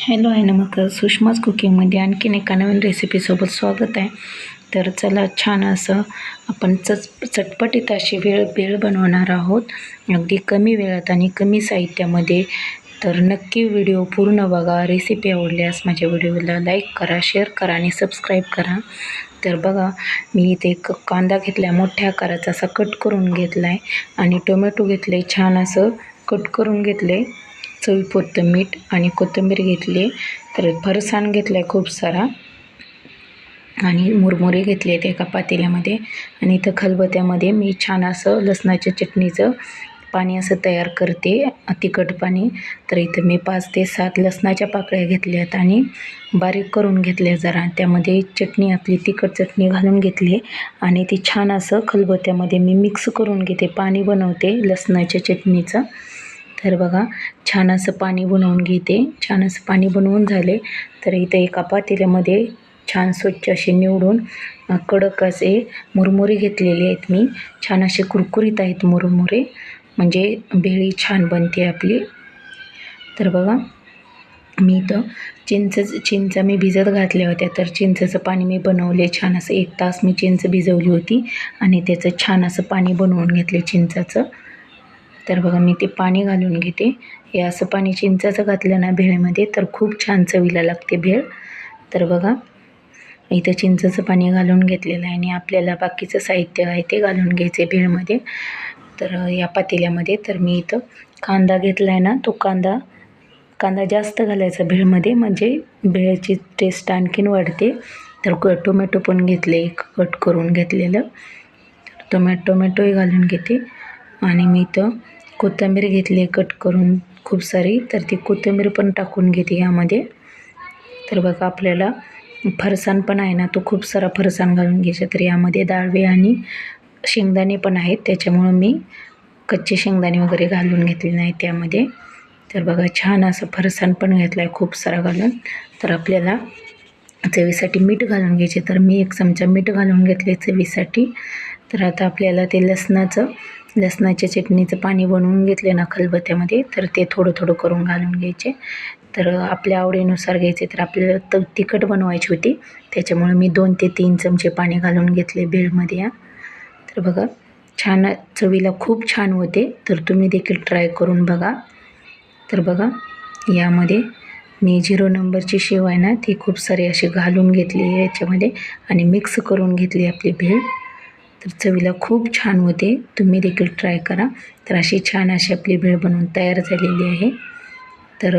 Hello आहे नमस्कार सुषमाज कुकिंगमध्ये आणखीन एका नवीन रेसिपीसोबत स्वागत आहे. तर चला छान असं आपण चच चटपटीत अशी वेळ वेळ बनवणार आहोत. अगदी कमी वेळात आणि कमी साहित्यामध्ये. तर नक्की व्हिडिओ पूर्ण बघा. रेसिपी आवडल्यास माझ्या व्हिडिओला लाईक करा शेअर करा आणि सबस्क्राईब करा. तर बघा मी इथे एक कांदा घेतला मोठ्या आकाराचा असा कट करून घेतला आहे आणि टोमॅटो घेतले छान असं कट करून घेतले चवीपुरतं मीठ आणि कोथिंबीर घेतली. तर फरसाण घेतला आहे खूप सारा. आणि मुरमुरे घेतले आहेत एका पातेल्यामध्ये. आणि इथं खलबत्यामध्ये मी छान असं लसणाच्या चटणीचं पाणी असं तयार करते तिखट पाणी. तर इथं मी पाच ते सात लसणाच्या पाकळ्या घेतल्यात आणि बारीक करून घेतल्या जरा. त्यामध्ये चटणी आपली तिखट चटणी घालून घेतली. आणि ती छान असं खलबत्यामध्ये मी मिक्स करून घेते. पाणी बनवते लसणाच्या चटणीचं. तर बघा छान असं पाणी बनवून घेते. छान असं पाणी बनवून झाले तर इथं एका पातेल्यामध्ये छान स्वच्छ असे निवडून कडक असे मुरमुरे घेतलेले आहेत मी. छान असे कुरकुरीत आहेत मुरमुरे. म्हणजे भेळी छान बनते आपली. तर बघा मी इथं चिंच चिंच मी भिजत घातल्या होत्या तर चिंचेचं पाणी मी बनवले. छान असं एक तास मी चिंच भिजवली होती आणि त्याचं छान असं पाणी बनवून घेतले चिंचाचं. तर बघा मी ते पाणी घालून घेते. हे असं पाणी चिंचाचं घातलं ना भेळमध्ये तर खूप छान चवीला लागते भेळ. तर बघा इथं चिंचाचं पाणी घालून घेतलेलं आहे आणि आपल्याला बाकीचं साहित्य आहे ते घालून घ्यायचे भेळमध्ये. तर या पातेल्यामध्ये तर मी इथं कांदा घेतला आहे ना तो कांदा कांदा जास्त घालायचा भेळमध्ये म्हणजे भेळची टेस्ट आणखीन वाढते. तर क टोमॅटो पण घेतले एक कट करून घेतलेलं. टोमॅटो टोमॅटोही घालून घेते. आणि मी इथं कोथिंबीर घेतली कट करून खूप सारी. तर ती कोथिंबीर पण टाकून घेते यामध्ये. तर बघा आपल्याला फरसाण पण आहे ना तो खूप सारा फरसाण घालून घ्यायचा. तर यामध्ये डाळवे आणि शेंगदाणे पण आहेत. त्याच्यामुळं मी कच्चे शेंगदाणे वगैरे घालून घेतले नाही त्यामध्ये. तर बघा छान असं फरसाण पण घेतलं आहे खूप सारा घालून. तर आपल्याला चवीसाठी मीठ घालून घ्यायचे. तर मी एक चमचा मीठ घालून घेतले चवीसाठी. तर आता आपल्याला ते लसणाचं लसणाच्या चटणीचं पाणी बनवून घेतले ना खलबत्त्यामध्ये तर ते थोडं थोडं करून घालून घ्यायचे. तर आपल्या आवडीनुसार घ्यायचे तर आपल्याला त तिखट बनवायची होती. त्याच्यामुळे मी दोन ते तीन चमचे पाणी घालून घेतले भेळमध्ये या तर बघा छान चवीला खूप छान होते. तर तुम्ही देखील ट्राय करून बघा. तर बघा यामध्ये मी झिरो नंबरची शेव आहे ना ती खूप सारी अशी घालून घेतली याच्यामध्ये आणि मिक्स करून घेतली आपली भेळ. तर चवीला खूप छान होते. तुम्ही देखील ट्राय करा. तर अशी छान अशी आपली भेळ बनवून तयार झालेली आहे. तर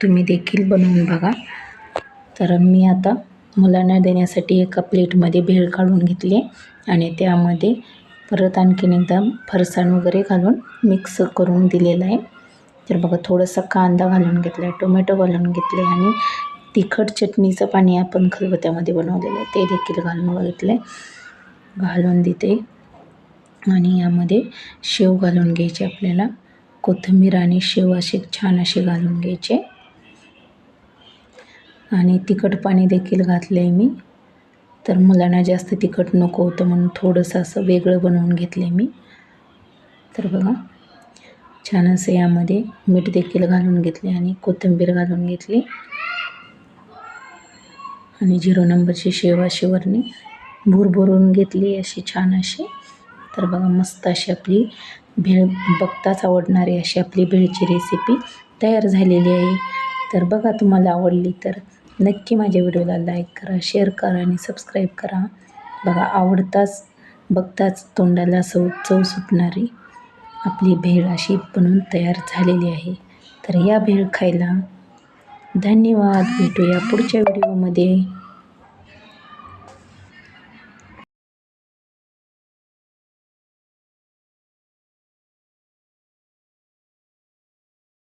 तुम्ही देखील बनवून बघा. तर मी आता मुलांना देण्यासाठी एका प्लेटमध्ये भेळ काढून घेतली आणि त्यामध्ये परत आणखीन एकदा फरसाण वगैरे घालून मिक्स करून दिलेलं आहे. तर बघा थोडंसं कांदा घालून घेतला आहे टोमॅटो घालून घेतले आणि तिखट चटणीचं पाणी आपण खलबत्यामध्ये बनवलेलं आहे. ते देखील घालून बघितलं आहे घालून देते. आणि यामध्ये शेव घालून घ्यायचे आपल्याला. कोथिंबीर आणि शेव असे छान असे घालून घ्यायचे. आणि तिखट पाणी देखील घातलं आहे मी. तर मुलांना जास्त तिखट नको होतं म्हणून थोडंसं असं वेगळं बनवून घेतलं आहे मी. तर बघा छान असं यामध्ये मीठ देखील घालून घेतले आणि कोथिंबीर घालून घेतली. आणि झिरो नंबरची शेवा शिवरणी भुरभुरून घेतली अशी छान अशी. तर बघा मस्त अशी आपली भेळ बघताच आवडणारी अशी आपली भेळची रेसिपी तयार झालेली आहे. तर बघा तुम्हाला आवडली तर नक्की माझ्या व्हिडिओला लाईक करा शेअर करा आणि सबस्क्राईब करा. बघा आवडताच बघताच तोंडाला सौ चव सुटणारी आपली भेळ अशी बनवून तयार झालेली आहे. तर या भेळ खायला धन्यवाद. भेटूया पुढच्या व्हिडिओमध्ये.